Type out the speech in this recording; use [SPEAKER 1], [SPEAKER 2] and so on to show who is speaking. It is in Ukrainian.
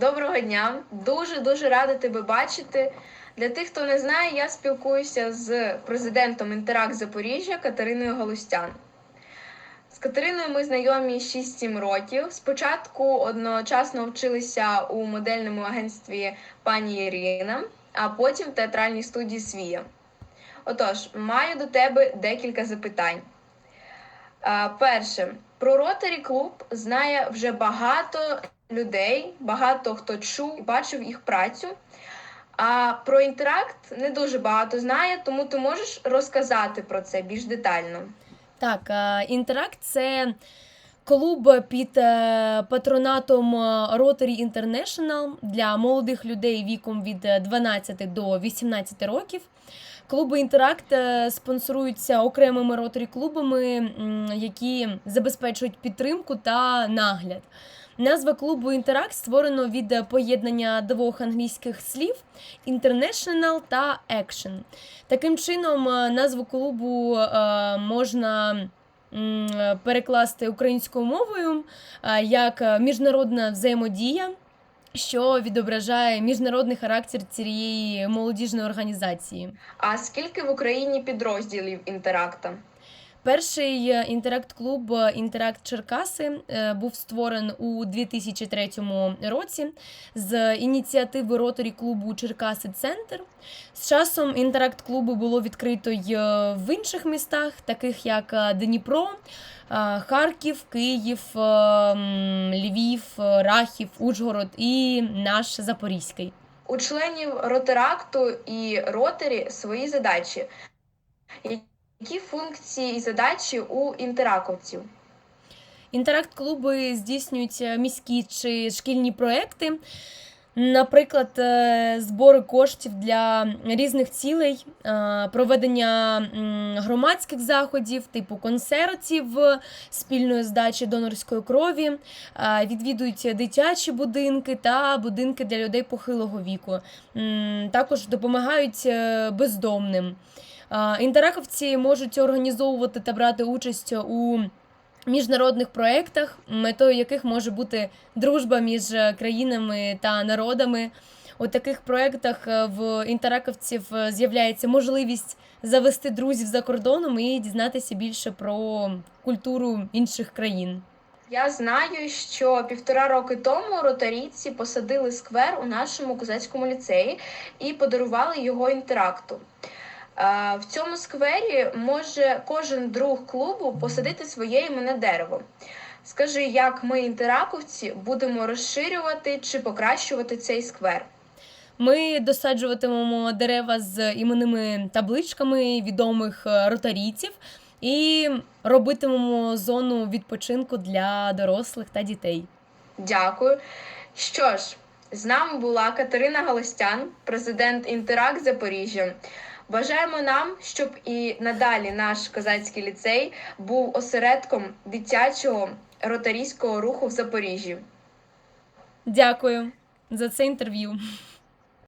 [SPEAKER 1] Доброго дня! Дуже дуже рада тебе бачити. Для тих, хто не знає, я спілкуюся з президентом Інтерак Запоріжжя Катериною Галустян. З Катериною ми знайомі 6-7 років. Спочатку одночасно вчилися у модельному агентстві пані Ірина, а потім в театральній студії Свія. Отож, маю до тебе декілька запитань. Перше, про Ротарі клуб знає вже багато людей, багато хто чув і бачив їх працю. А про інтеракт не дуже багато знає, тому ти можеш розказати про це більш детально.
[SPEAKER 2] Так, е, Інтеракт це клуб під е, патронатом е, Rotary International для молодих людей віком від е, 12 до 18 років. Клуби Інтеракт спонсоруються окремими ротарі клубами, які забезпечують підтримку та нагляд. Назва клубу Інтеракт створено від поєднання двох англійських слів International та Action. Таким чином, е, назву клубу е, можна перекласти українською мовою е, як міжнародна взаємодія, що відображає міжнародний характер цієї молодіжної організації.
[SPEAKER 1] А скільки в Україні підрозділів інтеракта?
[SPEAKER 2] Перший е, інтеракт-клуб е, Інтеракт Черкаси е, був створений у 2003 році з ініціативи роторі клубу Черкаси Центр. З часом інтеракт-клубу було відкрито й в інших містах, таких як Дніпро, Харків, Київ, Львів, Рахів, Ужгород і наш Запорізький.
[SPEAKER 1] У членів Ротеракту і Ротарі свої задачі. Які функції і задачі у інтераковців?
[SPEAKER 2] Інтеракт-клуби здійснюють е, міські чи шкільні проекти. Наприклад, е, збори коштів для різних цілей, е, проведення громадських заходів, типу концертів, спільної здачі донорської крові, відвідують дитячі будинки та будинки для людей похилого віку. Також допомагають бездомним. Інтераковці можуть організовувати та брати участь у міжнародних проєктах, метою яких може бути дружба між е, країнами та народами. У таких проєктах е, в інтераковців е, з'являється можливість завести друзів за кордоном і дізнатися більше про культуру інших країн.
[SPEAKER 1] Я знаю, що півтора роки тому ротарійці посадили сквер у нашому козацькому ліцеї і подарували його інтеракту. В цьому сквері може кожен друг клубу посадити своє іменне дерево. Скажи, як ми, інтераковці, будемо розширювати чи покращувати цей сквер?
[SPEAKER 2] Ми досаджуватимемо дерева з іменними табличками відомих е, ротарійців і робитимемо зону відпочинку для дорослих та дітей.
[SPEAKER 1] Дякую. Що ж, з нами була Катерина Галостян, президент Інтерак Запоріжжя. Бажаємо нам, щоб і надалі наш козацький ліцей був осередком дитячого ротарійського руху в Запоріжжі.
[SPEAKER 2] Дякую за це інтерв'ю.